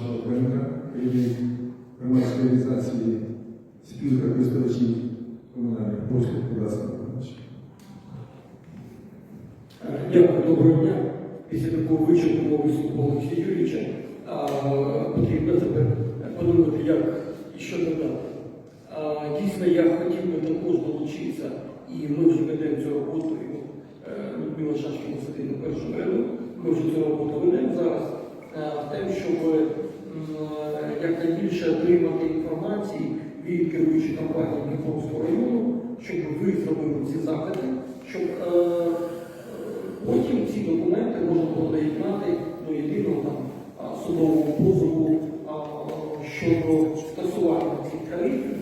Керівник громадської організації спілка користувачів комунальних послуг Кудаса Іванович. Дякую, доброго дня. Після такого вичерпного виступу Олексія Юрійовича потрібно тепер подумати, як і що додати. Дійсно, я хотів би також долучитися, і ми вже ведемо цю роботу. е, Людмила Шашкіна сидить на першому ряду. Ми вже цю роботу ведемо зараз в тим, щоб е, якнайбільше отримати інформації від керуючої компанії Дніпровського району, щоб ви зробили ці запити, щоб е, Потім ці документи можна було доєднати до єдиного судового позову щодо скасування цих тарифів,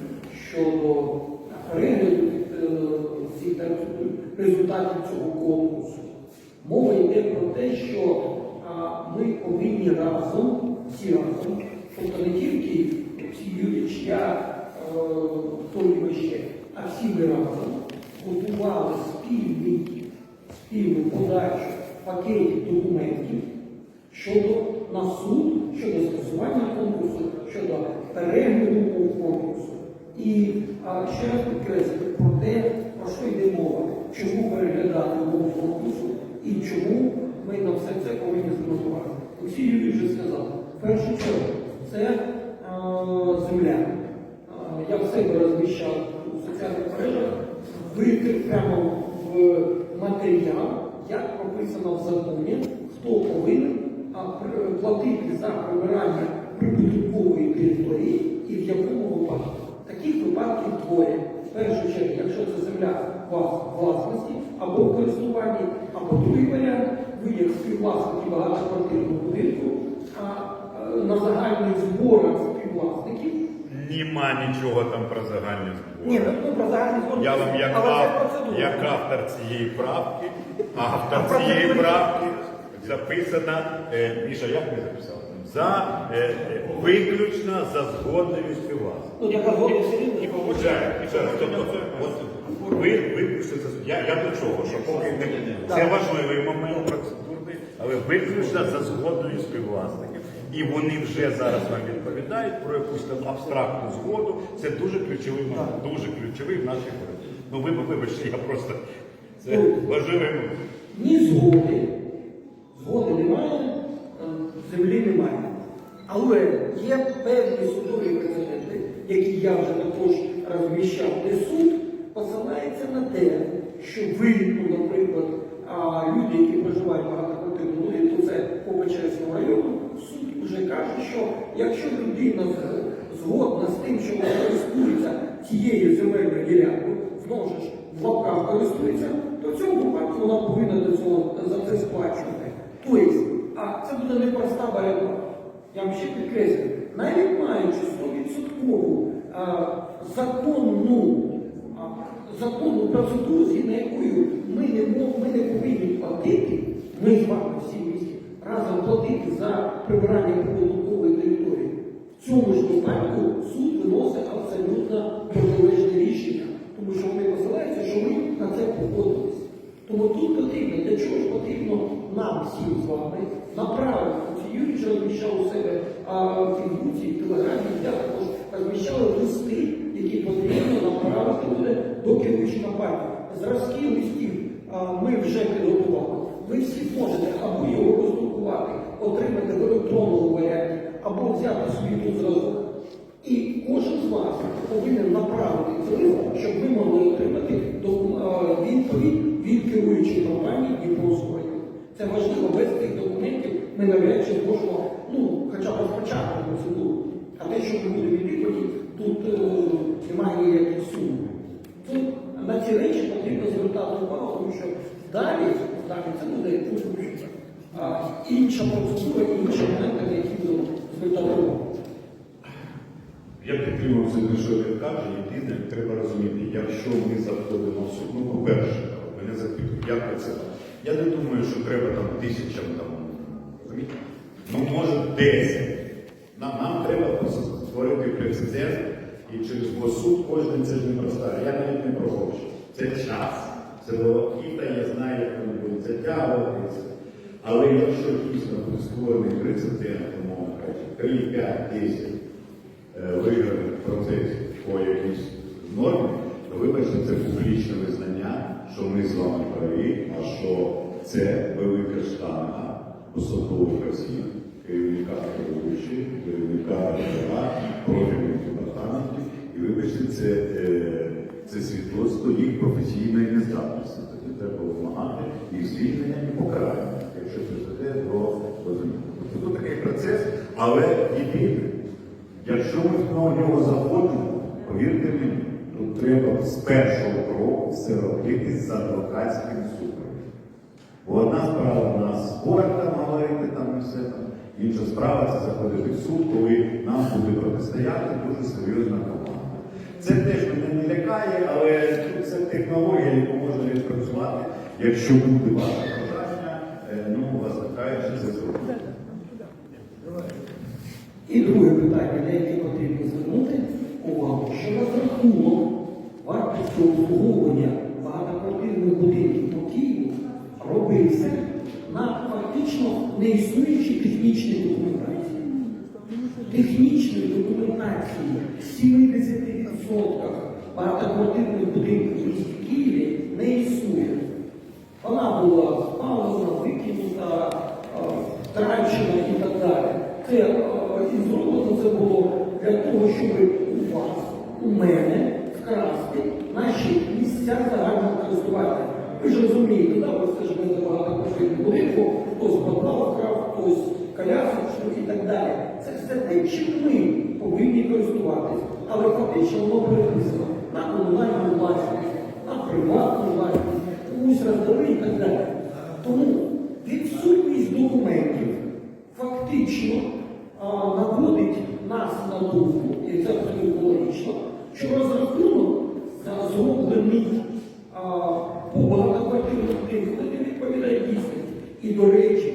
щодо перегляду е, результатів цього конкурсу. Мова йде про те, що ми повинні разом, всі разом, тобто не тільки всі Юрійович, я, е, хто ще, а всі ми разом готували спільний спільну подачу пакетів документів щодо на суд, щодо скасування конкурсу, щодо перегляду конкурсу. І а, ще раз підкреслити про те, про що йде мова, чому переглядати умови конкурсу і чому ми на все це повинні звернути увагу. Олексій вже сказав, в першу чергу, це а, земля. А, Я в себе розміщав у соціальних мережах, витер прямо в матеріал, як прописано в законі, хто повинен а, платити за прибирання прибуткової території і в якому випадку. Таких випадків двоє. В першу чергу, якщо це земля власності або в користуванні, або другий варіант, ви як співвласники багатоквартирного будинку, а е, на загальних зборах співвласників. Нема нічого там про загальні Ні, збори. ну про загальні збори. Я вам як, але ав- як автор цієї правки, автор цієї правки записано, е, Міша, як ми записали? За е, е, виключно за згодною співвласником. Ну, яка згодна все рівно. Звичайно, звичайно. Тобто, ви виключно за я, я до чого, що поки не це важливий момент виключно за згодою співвласників. І вони вже зараз вам відповідають про якусь там абстрактну згоду. Це дуже ключовий момент, дуже ключовий в нашій боротьбі. Ну ви вибачте, я просто це важливий момент. Ні згоди, згоди немає, е, землі немає. Але є певні судові прецеденти, які я вже також розміщав, де суд посилається на те, що ви, ну, наприклад, люди, які проживають будинку, це по Печерському району, суд вже каже, що якщо людина згодна з тим, що вона користується цією земельною ділянкою, знову ж в лапках користується, то в цьому випадку вона повинна до цього за це сплачувати. Тобто, а це буде непроста боротьба. Я вам ще підкреслюю, навіть маючи 100% а, законну, законну процедуру, згідно якою ми не, ми не повинні платити, ми з вами всі разом платити за прибирання прибудинкової території. В цьому ж випадку суд виносить абсолютно протилежне рішення, тому що вони посилаються, що ми на це погодилися. Тому тут потрібно, для чого ж потрібно нам всім з вами направити. Юрій вже розміщав у себе в Фейсбуці, в Телеграмі, я також розміщали листи, які потрібно направити буде до керуючої компанії. Зразки листів ми вже підготували. Ви всі зможете або його роздрукувати, взяти зразок. І кожен з вас повинен направити цей щоб ви могли отримати відповідь від керуючої компанії Дніпровського району. Це важливо, без цих документів ми навряд чи зможемо, ну, хоча б розпочати процедуру. А те, що ми будемо відповіді, тут е, немає ніяких сумнів. Тут на ці речі потрібно звертати увагу, тому що далі, далі це буде ну, інша процедура, інші моменти, на які будемо звертати увагу. Я підтримав все, що він каже. Єдине, треба розуміти, якщо ми заходимо в суд, ну, по-перше, мене запитують, як це. Я не думаю, що треба там тисячам там. Ну, може, 10. Нам, нам треба створити прецедент, і через суд кожен це ж не проста. Я навіть не про гроші. Це час, це волокіта, я знаю, як вони будуть затягуватися. Але якщо дійсно буде створений прецедент, умовно 3, 5, 10 е, виграних процесів по якійсь нормі, вибачте, це публічне визнання, що ми з вами праві, а що це велика штанга посадових осіб, керівника керуючої, керівника профільних департаментів. І вибачте, це, е, це свідоцтво їх професійної нездатності. Тоді треба вимагати їх звільнення і покарання, якщо призведе до розуміння. Тобто такий процес, але єдине, якщо ми в нього заходимо, повірте мені, тут треба з першого кроку все робити з адвокатським супроводом. Бо одна справа в нас спорт там говорити там і все там. Інша справа це заходити в суд, коли нам буде протистояти дуже серйозна команда. Це теж мене не лякає, але тут це технологія, яку можна відпрацювати. Якщо буде ваше бажання, е, ну вас лякаючи це зробити. І друге питання, на яке потрібно звернути увагу, що розрахунок вартості обслуговування багатоквартирних будинків по Києву робився на фактично неіснуючій технічній документації. Технічної документації в 70% багатоквартирних будинків місті Києві не існує. Вона була спалена, викинута, е, втрачена і так далі. Це е, зроблено це було для того, щоб у вас, у мене вкрасти наші місця загального користування. Ви ж розумієте, да? ви все ж мене багато квартирних будинку, хтось подвал вкрав, хтось колясочку і так далі. Це все те, чим ми повинні користуватись. Але фактично воно переписано на комунальну власність, на приватну власність, комусь роздали і так далі. Тому відсутність документів фактично на думку, і це абсолютно що розрахунок а, зроблений по багатоквартирних будинках відповідає дійсності. І, до речі,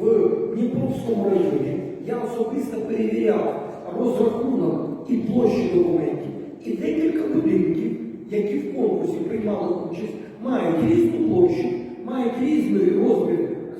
в Дніпровському районі я особисто перевіряв розрахунок і площі документів. І декілька будинків, які в конкурсі приймали участь, мають різну площу, мають різний розмір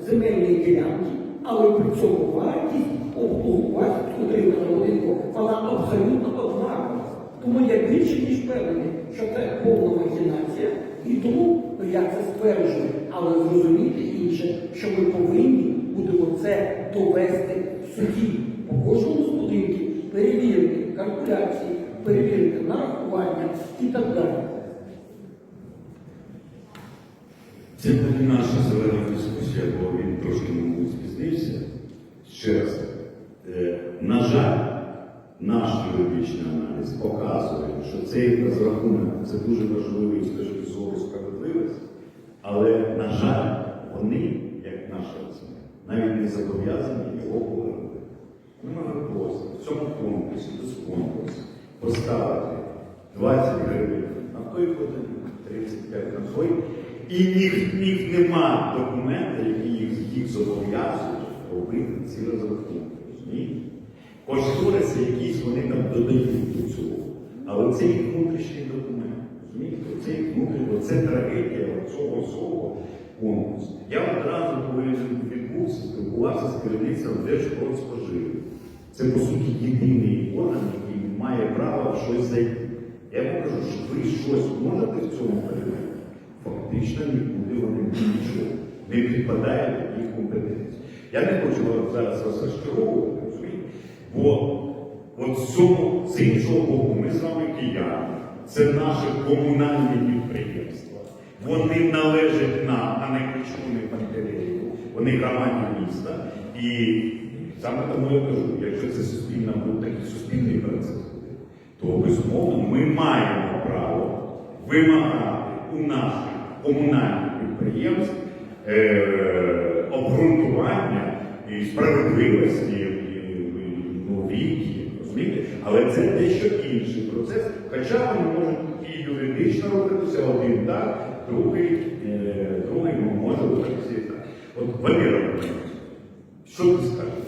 земельної ділянки, але при цьому вартість обслугувати утримання будинку, вона абсолютно однакова. Тому я більше ніж впевнений, що це повна махінація, і тому ну, я це стверджую, але зрозуміти інше, що ми повинні будемо це довести в суді по кожному з будинків, перевірити калькуляції, перевірити нарахування і так далі. Це наша зелена Ще раз, на жаль, наш юридичний аналіз показує, що цей розрахунок це дуже важливий з точки зору справедливості, але, на жаль, вони, як наша оцінка, навіть не зобов'язані його повернути. Ми можемо просто в цьому конкурсі, без конкурсу, поставити 20 гривень на той годин, 35 на той. І ніг, ніг нема документа, який їх, їх зобов'язують робити ці. Розумієте? Кошториси якісь вони там додають до цього. Але це їх внутрішній документ. Розумієте? Це їх внутрішній, це трагедія цього всього конкурсу. Я одразу, коли відбувся, спілкувався з керівництвом Держпродспоживу. Це, по суті, єдиний орган, який має право щось зайти. Я йому кажу, що ви щось можете в цьому передати? Фактично нікуди вони нічого не підпадає до їх компетенції. Я не хочу зараз вас розчаровувати, розумієте? Бо от з, цього, з іншого боку, ми з вами кияни, це наші комунальні підприємства. Вони належать нам, а не кричуни Пантелеєву. Вони громаді міста. І саме тому я кажу, якщо це суспільна буде такий суспільний процес, то безумовно ми маємо право вимагати у наших комунальних підприємств е, обґрунтування і справедливості і, ну, розумієте? Але це дещо інший процес, хоча вони можуть і юридично рухатися один так, другий, е, другий може рухатися і так. От Валера, що ти скажеш?